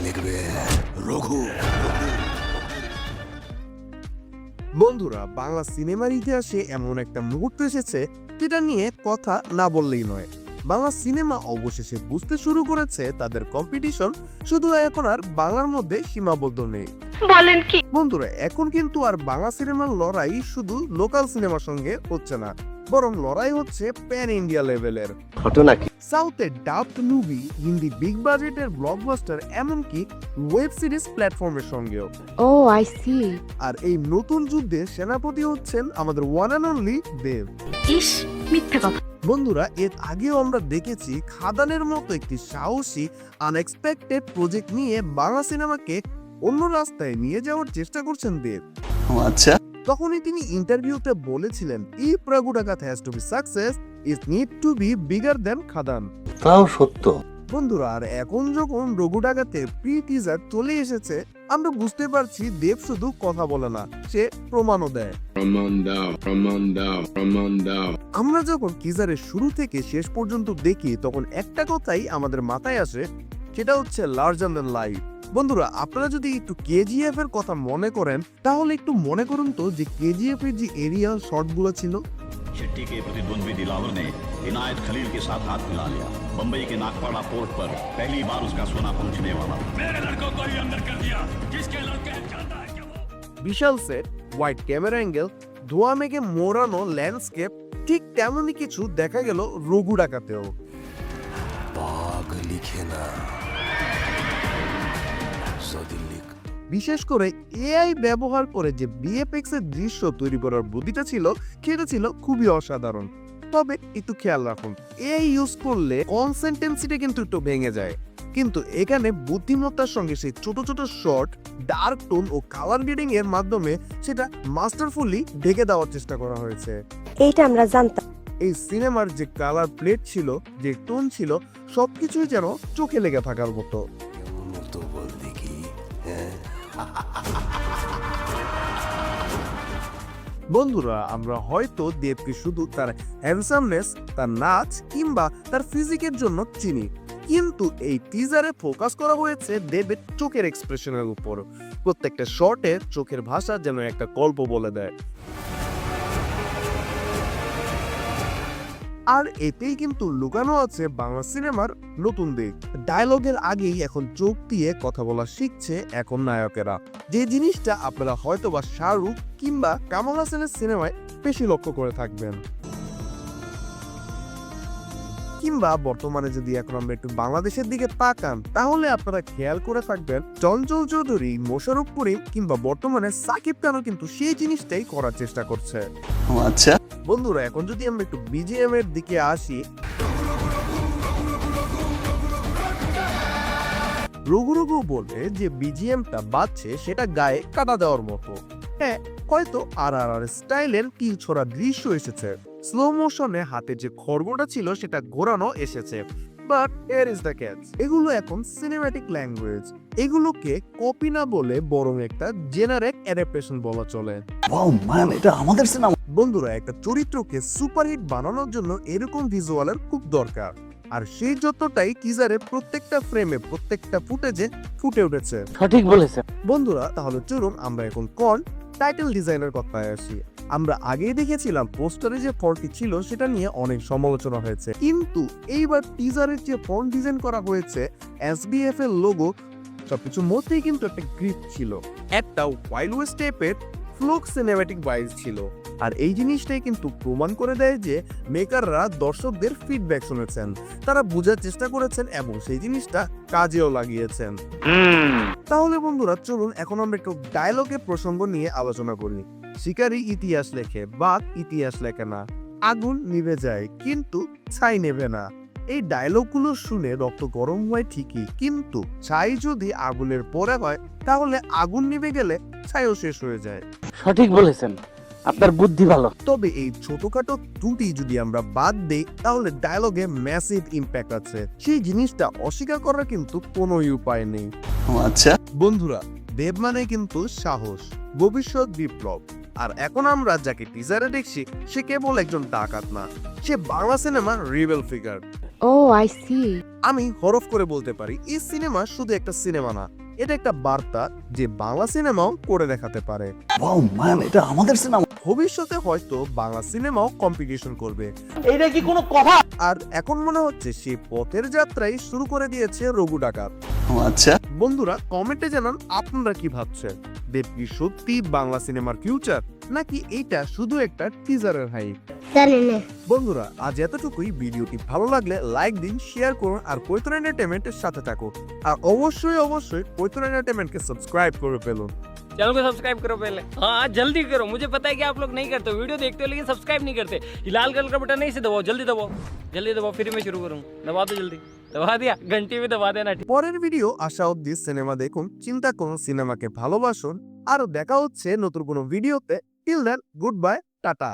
লিখবে। রঘু বন্ধুরা বাংলা সিনেমার ইতিহাসে এমন একটা মুহূর্ত এসেছে যেটা নিয়ে কথা না বললেই নয়। বাংলা সিনেমা অবশেষে বুঝতে শুরু করেছে তাদের কম্পিটিশন শুধু এখন আর বাংলার মধ্যে সীমাবদ্ধ নেই। বলেন কি? বন্ধুরা এখন কিন্তু আর বাংলা সিনেমার লড়াই শুধু লোকাল সিনেমার সঙ্গে হচ্ছে না। বরং লড়াই হচ্ছে প্যান ইন্ডিয়া লেভেলের। ঘটনা কি? সাউথে ডাবড মুভি হিন্দি বিগ বাজেটের ব্লকবাস্টার এমনকি ওয়েব সিরিজ প্ল্যাটফর্মের সঙ্গেও। ও আই সি আর এই নতুন যুদ্ধে সেনাপতি হচ্ছেন আমাদের ওয়ান অ্যান্ড অনলি দেব। ইস মিথ্যে কথা। বন্ধুরা এর আগেও আমরা দেখেছি খাদানের মতো একটি সাহসী আনএক্সপেক্টেড প্রজেক্ট নিয়ে বাংলা সিনেমাকে অন্য রাস্তায় নিয়ে যাওয়ার চেষ্টা করছেন দেব। আচ্ছা। তখনই তিনি ইন্টারভিউতে বলেছিলেন if Raghu Dakat has to be success is need to be bigger then Khadaan. তাও সত্য। বন্ধুরা আর এখন যখন রঘু ডাকাতে প্রি টিজার চলে এসেছে আমরা বুঝতে পারছি দেব শুধু কথা বলে না সে প্রমাণও দেয়। প্রমাণ দাও প্রমাণ দাও প্রমাণ দাও। আমরা যখন টিজারের শুরু থেকে শেষ পর্যন্ত দেখি তখন একটা কথাই আমাদের মাথায় আসে সেটা হচ্ছে লার্জার দ্যান লাইফ বন্ধুরা আপনারা যদি একটু কেজিএফ এর কথা মনে করেন তাহলে একটু মনে করুন তো যে কেজিএফ এর যে এরিয়া শর্টগুলো ছিল चिट्ठी के प्रतिद्वंद्वी दिलावर ने इनायत खलील के साथ हाथ मिला लिया बम्बई के नागपाड़ा पोर्ट पर पहली बार उसका सोना पहुंचने वाला मेरे लड़कों को ही अंदर कर दिया जिसके लड़के जानता है कि वो বিশাল সেট হোয়াইট ক্যামেরা অ্যাঙ্গেল ধোয়া মেঘে মোড়ানো ল্যান্ডস্কেপ ঠিক তেমনই কিছু দেখা গেল রঘু ডাকাতেও বাঘ লিখে না যদি লিখ বিশেষ করে এআই ব্যবহার করে যে বিএফএক্স এর দৃশ্য তৈরি করার বুদ্ধিটা ছিল সেটা ছিল খুবই অসাধারণ। তবে একটু খেয়াল রাখুন এআই ইউজ করলে কনসেন্টেন্সিটা কিন্তু একটু ভেঙে যায়। কিন্তু এখানে বুদ্ধিমত্তার সঙ্গে সেই ছোট ছোট শর্ট ডার্ক টোন ও কালার গ্রেডিং এর মাধ্যমে সেটা মাস্টারফুলি ঢেকে দেওয়ার চেষ্টা করা হয়েছে। এইটা আমরা জানতাম। এই সিনেমার যে কালার প্লেট ছিল যে টোন ছিল সবকিছুই যেন চোখে লেগে থাকার মতো। বন্ধুরা, আমরা হয়তো দেবকে শুধু তার হ্যান্ডসামনেস তার নাচ কিংবা তার ফিজিকের জন্য চিনি। কিন্তু এই টিজারে ফোকাস করা হয়েছে দেবের চোখের এক্সপ্রেশনের উপর। প্রত্যেকটা শর্টে চোখের ভাষা যেন একটা গল্প বলে দেয়। আর এতেই কিন্তু লুকানো আছে বাংলা সিনেমার নতুন দিক। ডায়লগের আগেই এখন চোখ দিয়ে কথা বলা শিখছে এখন নায়কেরা। যে জিনিসটা আপনারা হয়তোবা শাহরুখ কিংবা কামাল হাসানের সিনেমায় বেশি লক্ষ্য করে থাকবেন। কিংবা বর্তমানে যদি এখন আমরা একটু বাংলাদেশের দিকে তাকান তাহলে আপনারা খেয়াল করে থাকবেন চঞ্চল চৌধুরী মোশারফ করিম কিংবা বর্তমানে সাকিব খানও কিন্তু সেই জিনিসটাই করার চেষ্টা করছে। আচ্ছা। বন্ধুরা এখন যদি আমরা একটু বিজিএম এর দিকে আসি রঘু রঘু বলে যে বিজিএমটা বাজছে সেটা গায়ে কাটা দেওয়ার মতো। হ্যাঁ হয়তো আর আর আর স্টাইলের কি ছোড়া দৃশ্য এসেছে। স্লো মোশনে হাতে যে খড়গটা ছিল সেটা ঘোরানো এসেছে। বাট এর ইজ দ্য ক্যাচ এগুলো এখন সিনেম্যাটিক ল্যাঙ্গুয়েজ এগুলোকে কপি না বলে বরং একটা জেনারেক অ্যাডাপ্টেশন বলা চলে। ওয়াও ম্যান এটা আমাদের সিনেমা বন্ধুরা একটা চরিত্রকে সুপারহিট বানানোর জন্য এরকম ভিজুয়ালের খুব দরকার। আর সেই যতটাই টিজারে প্রত্যেকটা ফ্রেমে প্রত্যেকটা ফুটেজে ফুটে উঠেছে। সঠিক বলেছেন। বন্ধুরা তাহলে চলুন আমরা এখন কোন টাইটেল ডিজাইনের কথায় আসি। আমরা আগেই দেখেছিলাম পোস্টারে যে ফন্টটি ছিল সেটা নিয়ে অনেক সমালোচনা হয়েছে। কিন্তু এইবার টিজারের যে ফন্ট ডিজাইন করা হয়েছে এসবিএফ এর লোগো সবকিছুর মধ্যেই কিন্তু একটা গ্রিপ ছিল। একটা ওয়াইল্ড ওয়েস্ট টাইপের ফ্লোক সিনেম্যাটিক ভাইজ ছিল। আর এই জিনিসটাই কিন্তু প্রমাণ করে দেয় যে মেকাররা দর্শকদের ফিডব্যাক শুনেছেন। তারা বোঝার চেষ্টা করেছেন এবং সেই জিনিসটা কাজেও লাগিয়েছেন। তাহলে বন্ধুরা চলুন এখন আমরা একটু ডায়লগের প্রসঙ্গ নিয়ে আলোচনা করি। শিকারী ইতিহাস লেখে বাঘ ইতিহাস লেখে না। আগুন নিভে যায় কিন্তু ছাই নেবে না। এই ডায়লগগুলো শুনে রক্ত গরম হয় ঠিকই কিন্তু ছাই যদি আগুনের পরে হয় তাহলে আগুন নিভে গেলে ছাইও শেষ হয়ে যায়। সঠিক বলেছেন। আপনার বুদ্ধি ভালো। তবে এই ছোটখাটো ত্রুটি যদি আমরা বাদ দেই তাহলে ডায়লগে ম্যাসিভ ইম্প্যাক্ট আছে। সেই জিনিসটা অস্বীকার করার কিন্তু কোনো উপায় নেই। আচ্ছা। বন্ধুরা দেব মানে কিন্তু সাহস ভবিষ্যৎ বিপ্লব। আর এখন আমরা যাকে টিজারে দেখছি সে কেবল একজন ডাকাত না সে বাংলা সিনেমার রিবেল ফিগার ও আই সি আমি হরফ করে বলতে পারি এই সিনেমা শুধু একটা সিনেমা না এটা একটা বার্তা যে বাংলা সিনেমাও করে দেখাতে পারে। এটা আমাদের সিনেমা। ভবিষ্যতে হয়তো বাংলা সিনেমাও কম্পিটিশন করবে। এটা কি কোনো কথা? আর এখন মনে হচ্ছে সেই পথের যাত্রাই শুরু করে দিয়েছে রঘু ডাকাত। আচ্ছা। বন্ধুরা কমেন্টে জানান আপনারা কি ভাবছেন? দেব কি সত্যি বাংলা সিনেমার ফিউচার নাকি এইটা শুধু একটা টিজারের হাই জানি না বন্ধুরা আজ এতটুকুই ভিডিওটি ভালো লাগলে লাইক দিন শেয়ার করুন আর কৈতন এন্টারটেনমেন্টের সাথে থাকুন আর অবশ্যই অবশ্যই কৈতন এন্টারটেনমেন্টকে সাবস্ক্রাইব করে ফেলুন चैनल को सब्सक्राइब करो पहले हाँ जल्दी करो मुझे पता है कि आप लोग नहीं करते हो, वीडियो देखते हो लेकिन सब्सक्राइब नहीं करते ये लाल कलर का बटन नहीं से दबाओ जल्दी दबाओ जल्दी दबाओ फिर मैं शुरू करूँ दबा दो जल्दी दबा दिया घंटी भी दबा देना পরের ভিডিও আসা অব্দি সিনেমা দেখুন চিন্তা করুন সিনেমাকে ভালোবাসুন আর দেখা হচ্ছে নতুন কোনো ভিডিওতে till then good bye tata